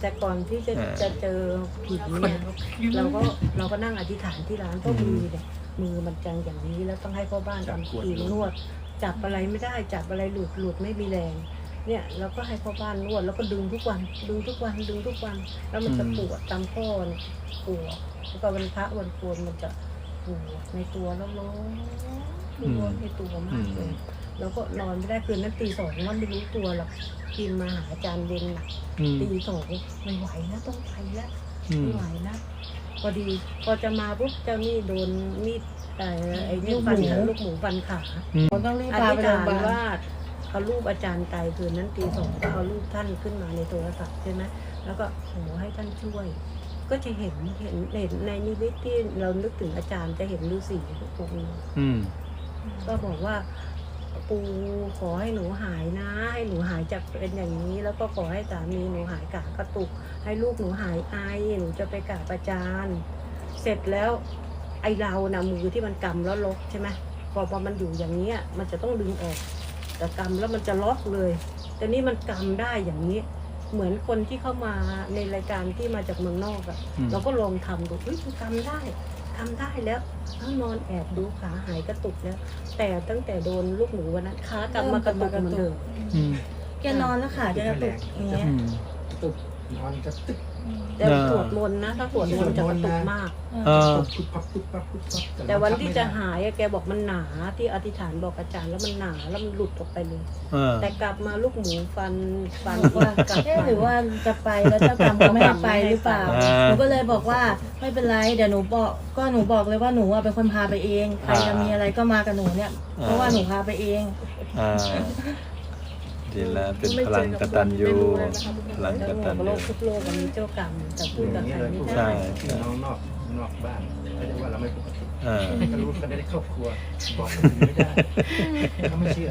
แต่ก่อนที่จะอ่า จะเจอผีเนี่ยเราก็เราก็นั่งอธิษฐานที่ร้านเพราะมือเนี่ยมือมันจังอย่างนี้แล้วต้องให้พ่อบ้านทำทีนวด จับอะไรไม่ได้จับอะไรหลุดหลุดไม่มีแรง เนี่ยเราก็ให้พ่อบ้านนวดแล้วก็ดึงทุกวันดึงทุกวันดึงทุกวัน แล้วมันจะปวดตามข้อเนี่ยปวดแล้วก็วันพระวันโกนมันจะปวดในตัวแล้วร้อนร้อนในตัวมากเลย แล้วก็นอนไม่ได้คืนนั้นตีสองว่าไม่รู้ตัวหรอกกินมาหาอาจารย์เย็นน่ะอืมตีสองไม่ไหวแล้วต้องไปแล้วอืมไม่ไหวแล้วพอดีพอจะมาปุ๊บเจ้านี่โดนมีดเอ่อไอ้นี่ฟันขาลูกหมูฟันขาอืมผมต้องรีบอพาธิไปษโรงพฐายานบาลว่าเอารูปอาจารย์ไตคืนนั้นตีสองก็เอารูปท่านขึ้นมาในโทรศัพท์ใช่ไหมแล้วก็โหให้ท่านช่วย ก็จะเห็นเห็นเห็นในนิมิตที่เรานึกถึงอาจารย์จะเห็นฤาษีตรงนี้อืมก็บอกว่า ปูขอให้หนูหายนะ ให้หนูหายจากเป็นอย่างนี้ แล้วก็ขอให้สามีหนูหายกากระตุก ให้ลูกหนูหายไอหนูจะไปกราบอาจารย์ เสร็จแล้วไอเรานะมือที่มันกำแล้วล็อกใช่ไหมพอพอมันอยู่อย่างเนี้ยมันจะต้องดึงออก แต่กำแล้วมันจะล็อกเลย แต่นี่มันกำได้อย่างนี้ เหมือนคนที่เข้ามาในรายการที่มาจากเมืองนอกอะอืมเราก็ลองทำดูเฮ้ยมันทำได้ ทำได้แล้วต้องนอนแอบดูขาหายกระตุกแล้ว แต่ตั้งแต่โดนลูกหมูวันนั้นขากลับมากระตุกเหมือนเดิมอืมแกนอนแล้วขาแกกระตุกอย่างเงี้ยอืมตึก นอนจะตึกแต่อ่าสวดมนต์นะ ถ้าสวดมนต์จะกระตุกมาก เออ ปุ๊บปั๊บปุ๊บปั๊บปุ๊บปั๊บแต่วันที่จะหายอะแกบอกมันหนาที่อธิษฐานบอกอาจารย์แล้วมันหนาแล้วมันหลุดออกไปเลย เออ แต่กลับมาลูกหมูฟันฟันว่ากลับเอ๊ะมาหรือว่าจะไปแล้วเจ้ากรรมเขาไม่ให้ไปหรือเปล่า อ่า หนูก็เลยบอกว่าไม่เป็นไรเดี๋ยวหนูบอกก็หนูบอกเลยว่าหนูอะเป็นคนพาไปเองใครจะมีอะไรก็มากับหนูเนี่ยเพราะว่าหนูพาไปเอง อ่า ดีแล้วเป็นพลังกตัญญูพลังกแล้วตัญบอกโลญูกทุกโลกมันมีเจ้ากรรมแต่พูดกับใครไม่ใช่ได้ที่น้องนอกนอกบ้านเขาจะว่าเราไม่ปกติเออให้เขารู้กันได้ครอบครัวบอกคนอื่นไม่ได้เขาไม่เชื่อ